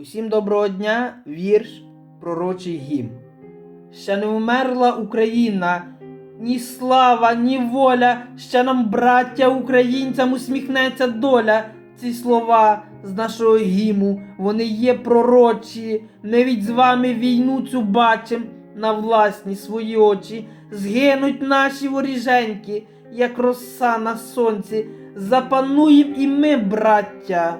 Усім доброго дня, вірш, пророчий гімн. Ще не вмерла Україна, ні слава, ні воля, ще нам, браття українцям, усміхнеться доля. Ці слова з нашого гіму, вони є пророчі. Ми від з вами війну цю бачим на власні свої очі. Згинуть наші воріженьки, як роса на сонці. Запануєм і ми, браття,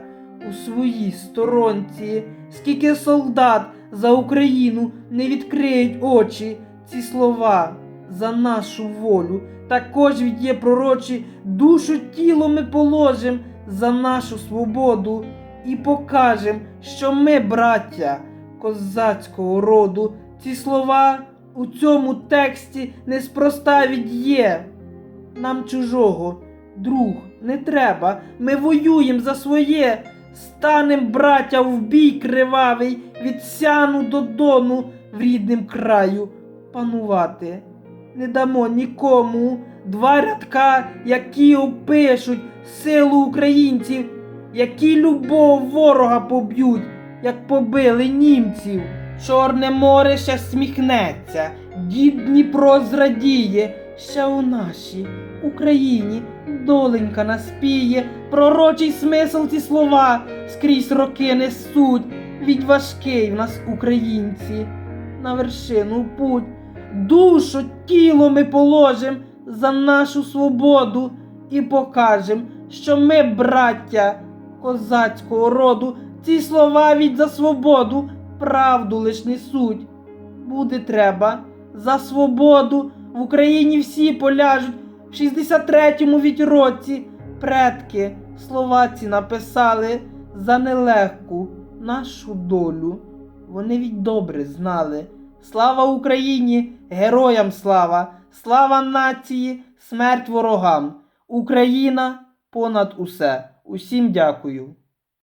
у своїй сторонці. Скільки солдат за Україну не відкриють очі, ці слова за нашу волю. Також від є пророчі, душу тіло ми положим за нашу свободу і покажем, що ми, браття козацького роду. Ці слова у цьому тексті неспроста від'є. Нам чужого, друг, не треба. Ми воюєм за своє. Станем, браття, в бій кривавий, від сяну до дону в рідним краю панувати. Не дамо нікому два рядка, які опишуть силу українців, які любов ворога поб'ють, як побили німців. Чорне море ще сміхнеться, дід Дніпро зрадіє, ще у нашій Україні доленька наспіє, пророчий смисл ці слова. Скрізь роки несуть, від важкий в нас українці, на вершину путь, душу, тіло ми положим за нашу свободу і покажем, що ми, браття козацького роду, ці слова від за свободу, правду лиш несуть. Буде треба за свободу в Україні всі поляжуть в 63-му вітроці. Предки слова ці написали за нелегку нашу долю. Вони від добре знали. Слава Україні, героям слава, слава нації, смерть ворогам. Україна понад усе. Усім дякую.